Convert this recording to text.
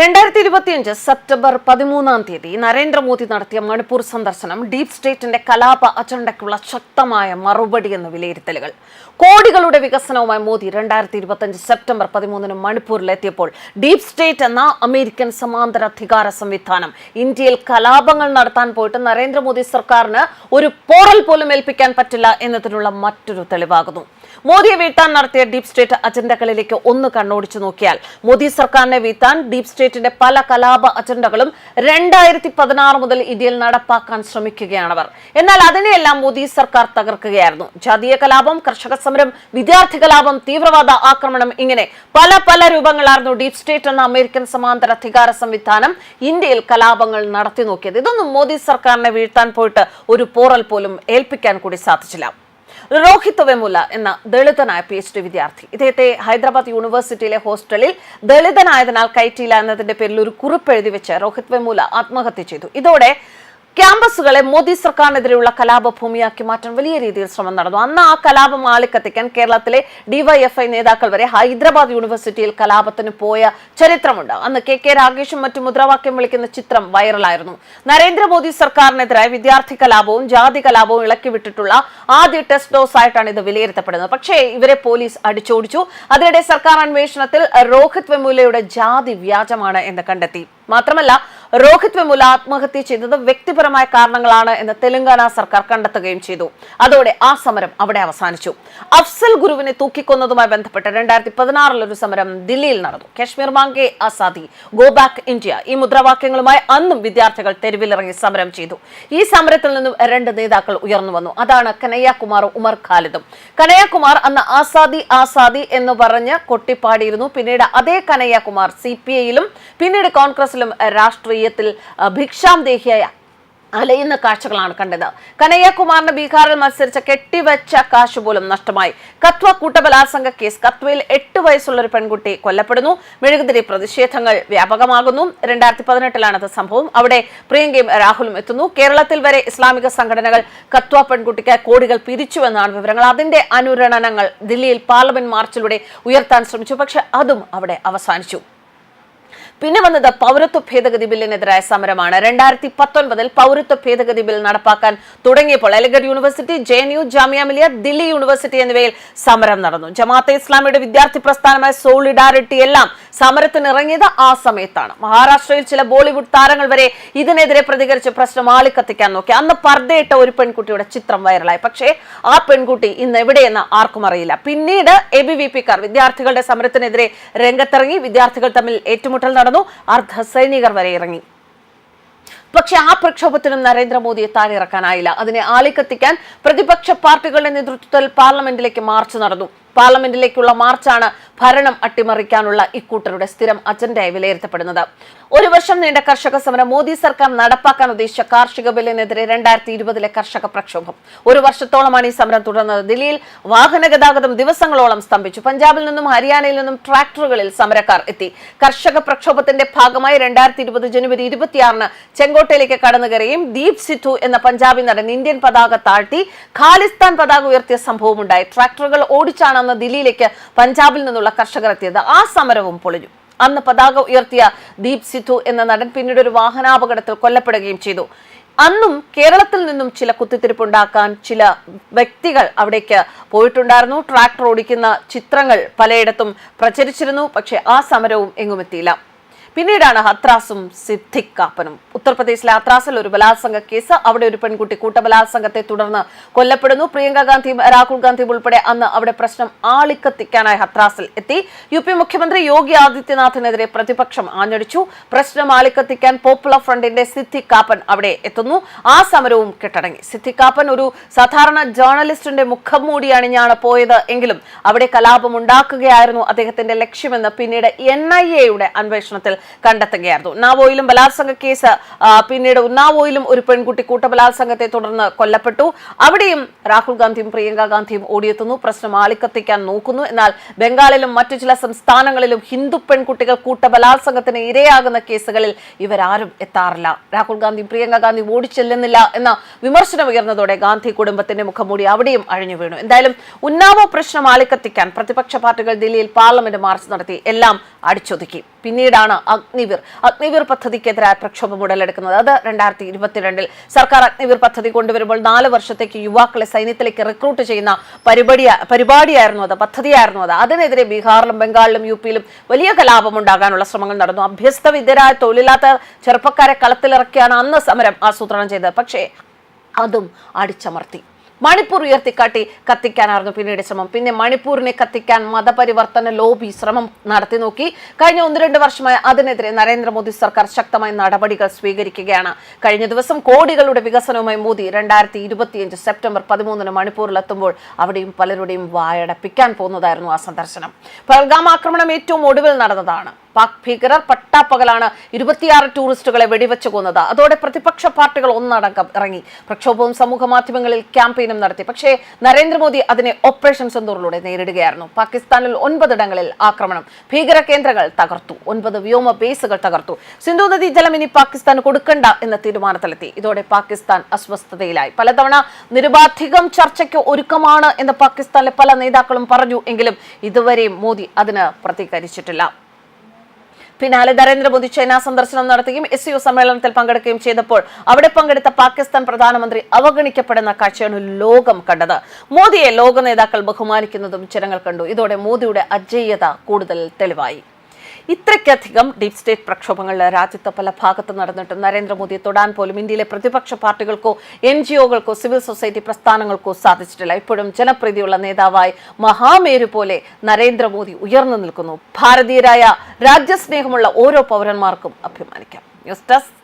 രണ്ടായിരത്തി ഇരുപത്തിയഞ്ച് സെപ്റ്റംബർ പതിമൂന്നാം തീയതി നരേന്ദ്രമോദി നടത്തിയ മണിപ്പൂർ സന്ദർശനം ഡീപ് സ്റ്റേറ്റിന്റെ കലാപ അജണ്ടയ്ക്കുള്ള ശക്തമായ മറുപടി എന്ന് വിലയിരുത്തലുകൾ. കോടികളുടെ വികസനവുമായി മോദി രണ്ടായിരത്തി ഇരുപത്തിയഞ്ച് സെപ്റ്റംബർ പതിമൂന്നിന് മണിപ്പൂരിലെത്തിയപ്പോൾ ഡീപ് സ്റ്റേറ്റ് എന്ന അമേരിക്കൻ സമാന്തര അധികാര സംവിധാനം ഇന്ത്യയിൽ കലാപങ്ങൾ നടത്താൻ പോയിട്ട് നരേന്ദ്രമോദി സർക്കാരിന് ഒരു പോറൽ പോലും ഏൽപ്പിക്കാൻ പറ്റില്ല എന്നതിനുള്ള മറ്റൊരു തെളിവാകുന്നു. മോദിയെ വീഴ്ത്താൻ നടത്തിയ ഡീപ് സ്റ്റേറ്റ് അജണ്ടകളിലേക്ക് ഒന്ന് കണ്ണോടിച്ചു നോക്കിയാൽ മോദി സർക്കാരിനെ വീഴ്ത്താൻ ഡീപ് സ്റ്റേറ്റിന്റെ പല കലാപ അജണ്ടകളും രണ്ടായിരത്തി പതിനാറ് മുതൽ ഇന്ത്യയിൽ നടപ്പാക്കാൻ ശ്രമിക്കുകയാണവർ എന്നാൽ അതിനെയെല്ലാം മോദി സർക്കാർ തകർക്കുകയായിരുന്നു. ജാതീയ കലാപം കർഷക സമരം വിദ്യാർത്ഥി കലാപം തീവ്രവാദ ആക്രമണം ഇങ്ങനെ പല പല രൂപങ്ങളായിരുന്നു ഡീപ് സ്റ്റേറ്റ് എന്ന അമേരിക്കൻ സമാന്തര അധികാര സംവിധാനം ഇന്ത്യയിൽ കലാപങ്ങൾ നടത്തി നോക്കിയത്. ഇതൊന്നും മോദി സർക്കാരിനെ വീഴ്ത്താൻ പോയിട്ട് ഒരു പോറൽ പോലും ഏൽപ്പിക്കാൻ കൂടി സാധിച്ചില്ല. രോഹിത് വെമുല എന്ന ദളിതനായ പി എച്ച് ഡി വിദ്യാർത്ഥി. ഇദ്ദേഹത്തെ ഹൈദരാബാദ് യൂണിവേഴ്സിറ്റിയിലെ ഹോസ്റ്റലിൽ ദളിതനായതിനാൽ കയറ്റിയില്ല എന്നതിന്റെ പേരിൽ ഒരു കുറിപ്പ് എഴുതി വെച്ച് രോഹിത് വെമുല ആത്മഹത്യ ചെയ്തു. ഇതോടെ ക്യാമ്പസുകളെ മോദി സർക്കാരിനെതിരെയുള്ള കലാപഭൂമിയാക്കി മാറ്റാൻ വലിയ രീതിയിൽ ശ്രമം നടന്നു. അന്ന് ആ കലാപം ആളിക്കത്തിക്കാൻ കേരളത്തിലെ ഡിവൈഎഫ്ഐ നേതാക്കൾ വരെ ഹൈദരാബാദ് യൂണിവേഴ്സിറ്റിയിൽ കലാപത്തിന് പോയ ചരിത്രമുണ്ട്. അന്ന് കെ കെ രാഗേഷും മറ്റു മുദ്രാവാക്യം വിളിക്കുന്ന ചിത്രം വൈറലായിരുന്നു. നരേന്ദ്രമോദി സർക്കാരിനെതിരായ വിദ്യാർത്ഥി കലാപവും ജാതി കലാപവും ഇളക്കിവിട്ടിട്ടുള്ള ആദ്യ ടെസ്റ്റ് ഡോസ് ആയിട്ടാണ് ഇത് വിലയിരുത്തപ്പെടുന്നത്. പക്ഷേ ഇവരെ പോലീസ് അടിച്ചോടിച്ചു. അതിനിടെ സർക്കാർ അന്വേഷണത്തിൽ രോഹിത് വെമുലയുടെ ജാതി വ്യാജമാണ് എന്ന് കണ്ടെത്തി. മാത്രമല്ല രോഹിത് വെമുല ആത്മഹത്യ ചെയ്തത് വ്യക്തിപരമായ കാരണങ്ങളാണ് എന്ന് തെലങ്കാന സർക്കാർ കണ്ടെത്തുകയും ചെയ്തു. അതോടെ ആ സമരം അവിടെ അവസാനിച്ചു. അഫ്സൽ ഗുരുവിനെ തൂക്കിക്കൊന്നതുമായി ബന്ധപ്പെട്ട് രണ്ടായിരത്തി പതിനാറിൽ ഒരു സമരം ദില്ലിയിൽ നടന്നു. കശ്മീർ മാങ്കെ ആസാദി ഗോ ബാക്ക് ഇന്ത്യ ഈ മുദ്രാവാക്യങ്ങളുമായി അന്നും വിദ്യാർത്ഥികൾ തെരുവിലിറങ്ങി സമരം ചെയ്തു. ഈ സമരത്തിൽ നിന്നും രണ്ട് നേതാക്കൾ ഉയർന്നു വന്നു. അതാണ് കനയ്യകുമാർ ഉമർ ഖാലിദും. കനയ്യകുമാർ അന്ന് ആസാദി ആസാദി എന്ന് പറഞ്ഞ് കൊട്ടിപ്പാടിയിരുന്നു. പിന്നീട് അതേ കനയ്യകുമാർ സി പി ഐയിലും പിന്നീട് കോൺഗ്രസിലും അഹ്, ഭിക്ഷാം ദേഹിയായ അലയുന്ന കാഴ്ചകളാണ് കണ്ടത്. കനയ്യകുമാറിന് ബീഹാറിൽ മത്സരിച്ച കെട്ടിവെച്ച കാശ് പോലും നഷ്ടമായി. കത്വ കൂട്ടബലാത്സംഗ കേസ്. കത്വയിൽ എട്ട് വയസ്സുള്ള ഒരു പെൺകുട്ടി കൊല്ലപ്പെടുന്നു. മെഴുകുതിരി പ്രതിഷേധങ്ങൾ വ്യാപകമാകുന്നു. രണ്ടായിരത്തി അത് സംഭവം. അവിടെ പ്രിയങ്കയും രാഹുലും എത്തുന്നു. കേരളത്തിൽ വരെ ഇസ്ലാമിക സംഘടനകൾ കത്വ പെൺകുട്ടിക്ക് കോടികൾ പിരിച്ചുവെന്നാണ് വിവരങ്ങൾ. അതിന്റെ അനുരണനങ്ങൾ ദില്ലിയിൽ പാർലമെന്റ് മാർച്ചിലൂടെ ഉയർത്താൻ ശ്രമിച്ചു. പക്ഷെ അതും അവിടെ അവസാനിച്ചു. പിന്നെ വന്നത് പൗരത്വ ഭേദഗതി ബില്ലിനെതിരായ സമരമാണ്. രണ്ടായിരത്തി പത്തൊൻപതിൽ പൗരത്വ ഭേദഗതി ബിൽ നടപ്പാക്കാൻ തുടങ്ങിയപ്പോൾ Aligarh university J N U Jamia Millia Delhi university എന്നിവയിൽ സമരം നടന്നു. ജമാഅത്തെ ഇസ്ലാമിയുടെ വിദ്യാർത്ഥി പ്രസ്ഥാനമായ സോളിഡാരിറ്റി എല്ലാം സമരത്തിന് ഇറങ്ങിയത് ആ സമയത്താണ്. മഹാരാഷ്ട്രയിൽ ചില ബോളിവുഡ് താരങ്ങൾ വരെ ഇതിനെതിരെ പ്രതികരിച്ച് പ്രശ്നം ആളിക്കത്തിക്കാൻ നോക്കി. അന്ന് പർദ്ദയിട്ട ഒരു പെൺകുട്ടിയുടെ ചിത്രം വൈറലായി. പക്ഷേ ആ പെൺകുട്ടി ഇന്ന് എവിടെയെന്ന് ആർക്കും അറിയില്ല. പിന്നീട് എ ബി വി പിക്കാർ വിദ്യാർത്ഥികളുടെ സമരത്തിനെതിരെ രംഗത്തിറങ്ങി. വിദ്യാർത്ഥികൾ തമ്മിൽ ഏറ്റുമുട്ടൽ അർദ്ധ സൈനികർ വരെ ഇറങ്ങി. പക്ഷെ ആ പ്രക്ഷോഭത്തിനും നരേന്ദ്രമോദിയെ താഴെയിറക്കാനായില്ല അതിനെ ആളിക്കത്തിക്കാൻ പ്രതിപക്ഷ പാർട്ടികളുടെ നേതൃത്വത്തിൽ പാർലമെന്റിലേക്ക് മാർച്ച് നടന്നു. പാർലമെന്റിലേക്കുള്ള മാർച്ചാണ് ഭരണം അട്ടിമറിക്കാനുള്ള ഇക്കൂട്ടരുടെ സ്ഥിരം അജണ്ടയായി വിലയിരുത്തപ്പെടുന്നത്. ഒരു വർഷം നീണ്ട കർഷക സമരം മോദി സർക്കാർ നടപ്പാക്കാൻ ഉദ്ദേശിച്ച കാർഷിക ബില്ലിനെതിരെ രണ്ടായിരത്തി ഇരുപതിലെ കർഷക പ്രക്ഷോഭം. ഒരു വർഷത്തോളമാണ് ഈ സമരം തുടർന്നത്. ദില്ലിയിൽ വാഹന ഗതാഗതം ദിവസങ്ങളോളം സ്തംഭിച്ചു. പഞ്ചാബിൽ നിന്നും ഹരിയാനയിൽ നിന്നും ട്രാക്ടറുകളിൽ സമരക്കാർ എത്തി. കർഷക പ്രക്ഷോഭത്തിന്റെ ഭാഗമായി രണ്ടായിരത്തി ഇരുപത് ജനുവരി ഇരുപത്തിയാറിന് ചെങ്കോട്ടയിലേക്ക് കടന്നുകയറിയും ദീപ് സിദ്ധു എന്ന പഞ്ചാബി നടൻ ഇന്ത്യൻ പതാക താഴ്ത്തി ഖാലിസ്ഥാൻ പതാക ഉയർത്തിയ സംഭവമുണ്ടായി. ട്രാക്ടറുകൾ ഓടിച്ചാണ് ദില്ലിയിലേക്ക് പഞ്ചാബിൽ നിന്നുള്ള കർഷകർ എത്തിയത് ആ സമരവും പൊളിഞ്ഞു. അന്ന് പതാക ഉയർത്തിയ ദീപ് സിദ്ധു എന്ന നടൻ പിന്നീട് ഒരു വാഹനാപകടത്തിൽ കൊല്ലപ്പെടുകയും ചെയ്തു. അന്നും കേരളത്തിൽ നിന്നും ചില കുത്തിത്തിരിപ്പുണ്ടാക്കാൻ ചില വ്യക്തികൾ അവിടേക്ക് പോയിട്ടുണ്ടായിരുന്നു. ട്രാക്ടർ ഓടിക്കുന്ന ചിത്രങ്ങൾ പലയിടത്തും പ്രചരിച്ചിരുന്നു. പക്ഷേ ആ സമരവും എങ്ങുമെത്തിയില്ല. പിന്നീടാണ് ഹത്രാസും സിദ്ദിഖ് കാപ്പനും ഉത്തർപ്രദേശിലെ ഹത്രാസിൽ ഒരു ബലാത്സംഗ കേസ്. അവിടെ ഒരു പെൺകുട്ടി കൂട്ടബലാത്സംഗത്തെ തുടർന്ന് കൊല്ലപ്പെടുന്നു. പ്രിയങ്ക ഗാന്ധിയും രാഹുൽ ഗാന്ധിയും ഉൾപ്പെടെ അന്ന് അവിടെ പ്രശ്നം ആളിക്കത്തിക്കാനായി ഹത്രാസിൽ എത്തി. യു പി മുഖ്യമന്ത്രി യോഗി ആദിത്യനാഥിനെതിരെ പ്രതിപക്ഷം ആഞ്ഞടിച്ചു. പ്രശ്നം ആളിക്കത്തിക്കാൻ പോപ്പുലർ ഫ്രണ്ടിന്റെ സിദ്ദിഖ് കാപ്പൻ അവിടെ എത്തുന്നു. ആ സമരവും കെട്ടടങ്ങി. സിദ്ദിഖ് കാപ്പൻ ഒരു സാധാരണ ജേർണലിസ്റ്റിന്റെ മുഖം മൂടി അണിഞ്ഞാണ് പോയത് എങ്കിലും അവിടെ കലാപം ഉണ്ടാക്കുകയായിരുന്നു അദ്ദേഹത്തിന്റെ ലക്ഷ്യമെന്ന് പിന്നീട് എൻ ഐ എയുടെ അന്വേഷണത്തിൽ കണ്ടെത്തുകയായിരുന്നു. ഉന്നാവോയിലും ബലാത്സംഗ കേസ് പിന്നീട് ഉന്നാവോയിലും ഒരു പെൺകുട്ടി കൂട്ടബലാത്സംഗത്തെ തുടർന്ന് കൊല്ലപ്പെട്ടു. അവിടെയും രാഹുൽ ഗാന്ധിയും പ്രിയങ്ക ഗാന്ധിയും ഓടിയെത്തുന്നു. പ്രശ്നം ആളിക്കത്തിക്കാൻ നോക്കുന്നു. എന്നാൽ ബംഗാളിലും മറ്റു ചില സംസ്ഥാനങ്ങളിലും ഹിന്ദു പെൺകുട്ടികൾ കൂട്ടബലാത്സംഗത്തിന് ഇരയാകുന്ന കേസുകളിൽ ഇവരാരും എത്താറില്ല. രാഹുൽ ഗാന്ധിയും പ്രിയങ്ക ഗാന്ധി ഓടിച്ചെല്ലുന്നില്ല എന്ന വിമർശനം ഉയർന്നതോടെ ഗാന്ധി കുടുംബത്തിന്റെ മുഖംമൂടി അവിടെയും അഴിഞ്ഞു വീണു. എന്തായാലും ഉന്നാവോ പ്രശ്നം ആളിക്കത്തിക്കാൻ പ്രതിപക്ഷ പാർട്ടികൾ ദില്ലിയിൽ പാർലമെന്റ് മാർച്ച് നടത്തി. എല്ലാം അടിച്ചൊതുക്കി. പിന്നീടാണ് അഗ്നിവീർ. അഗ്നിവീർ പദ്ധതിക്കെതിരായ പ്രക്ഷോഭം ഉടലെടുക്കുന്നത്. അത് രണ്ടായിരത്തി ഇരുപത്തിരണ്ടിൽ സർക്കാർ അഗ്നിവീർ പദ്ധതി കൊണ്ടുവരുമ്പോൾ നാല് വർഷത്തേക്ക് യുവാക്കളെ സൈന്യത്തിലേക്ക് റിക്രൂട്ട് ചെയ്യുന്ന പരിപാടി പരിപാടിയായിരുന്നു അത് പദ്ധതിയായിരുന്നു അത്. അതിനെതിരെ ബീഹാറിലും ബംഗാളിലും യു പിയിലും വലിയ കലാപം ഉണ്ടാകാനുള്ള ശ്രമങ്ങൾ നടന്നു. അഭ്യസ്ത വിദ്യരായ തൊഴിലില്ലാത്ത ചെറുപ്പക്കാരെ കളത്തിലിറക്കിയാണ് അന്ന് സമരം ആസൂത്രണം ചെയ്തത്. പക്ഷേ അതും അടിച്ചമർത്തി. മണിപ്പൂർ ഉയർത്തിക്കാട്ടി കത്തിക്കാനായിരുന്നു പിന്നീട് ശ്രമം. പിന്നെ മണിപ്പൂരിനെ കത്തിക്കാൻ മതപരിവർത്തന ലോബി ശ്രമം നടത്തി നോക്കി. കഴിഞ്ഞ ഒന്ന് രണ്ട് വർഷമായി അതിനെതിരെ നരേന്ദ്രമോദി സർക്കാർ ശക്തമായ നടപടികൾ സ്വീകരിക്കുകയാണ്. കഴിഞ്ഞ ദിവസം കോടികളുടെ വികസനവുമായി മോദി രണ്ടായിരത്തി ഇരുപത്തിയഞ്ച് സെപ്റ്റംബർ പതിമൂന്നിന് മണിപ്പൂരിലെത്തുമ്പോൾ അവിടെയും പലരുടെയും വായടപ്പിക്കാൻ പോകുന്നതായിരുന്നു ആ സന്ദർശനം. പൽഗാം ആക്രമണം ഏറ്റവും ഒടുവിൽ നടന്നതാണ്. പാക് ഭീകരർ പട്ടാപ്പകലാണ് ഇരുപത്തിയാറ് ടൂറിസ്റ്റുകളെ വെടിവെച്ചു കൊന്നത്. അതോടെ പ്രതിപക്ഷ പാർട്ടികൾ ഒന്നടങ്കം ഇറങ്ങി. പ്രക്ഷോഭവും സമൂഹ മാധ്യമങ്ങളിൽ ക്യാമ്പയിനും നടത്തി. പക്ഷേ നരേന്ദ്രമോദി അതിനെ ഓപ്പറേഷൻ സെന്തൂറിലൂടെ നേരിടുകയായിരുന്നു. പാകിസ്ഥാനിൽ ഒൻപതിടങ്ങളിൽ ആക്രമണം. ഭീകര കേന്ദ്രങ്ങൾ തകർത്തു. ഒൻപത് വ്യോമ ബേസുകൾ തകർത്തു. സിന്ധു നദി ജലം ഇനി പാകിസ്ഥാൻ കൊടുക്കണ്ട എന്ന തീരുമാനത്തിലെത്തി. ഇതോടെ പാകിസ്ഥാൻ അസ്വസ്ഥതയിലായി. പലതവണ നിരുപാധികം ചർച്ചയ്ക്ക് ഒരുക്കമാണ് എന്ന് പാകിസ്ഥാനിലെ പല നേതാക്കളും പറഞ്ഞു. എങ്കിലും ഇതുവരെയും മോദി അതിന് പ്രതികരിച്ചിട്ടില്ല. പിന്നാലെ നരേന്ദ്രമോദി ചൈന സന്ദർശനം നടത്തുകയും എസ് യു സമ്മേളനത്തിൽ പങ്കെടുക്കുകയും ചെയ്തപ്പോൾ അവിടെ പങ്കെടുത്ത പാകിസ്ഥാൻ പ്രധാനമന്ത്രി അവഗണിക്കപ്പെടുന്ന കാഴ്ചയാണ് ലോകം കണ്ടത്. മോദിയെ ലോക നേതാക്കൾ ബഹുമാനിക്കുന്നതും ജനങ്ങൾ കണ്ടു. ഇതോടെ മോദിയുടെ അജയ്യത കൂടുതൽ തെളിവായി. ഇത്രയ്ക്കധികം ഡീപ് സ്റ്റേറ്റ് പ്രക്ഷോഭങ്ങൾ രാജ്യത്തെ പല ഭാഗത്ത് നടന്നിട്ടും നരേന്ദ്രമോദിയെ തൊടാൻ പോലും ഇന്ത്യയിലെ പ്രതിപക്ഷ പാർട്ടികൾക്കോ എൻ ജി ഒകൾക്കോ സിവിൽ സൊസൈറ്റി പ്രസ്ഥാനങ്ങൾക്കോ സാധിച്ചിട്ടില്ല. ഇപ്പോഴും ജനപ്രീതിയുള്ള നേതാവായി മഹാമേരു പോലെ നരേന്ദ്രമോദി ഉയർന്നു നിൽക്കുന്നു. ഭാരതീയരായ രാജ്യസ്നേഹമുള്ള ഓരോ പൗരന്മാർക്കും അഭിമാനിക്കാം. News desk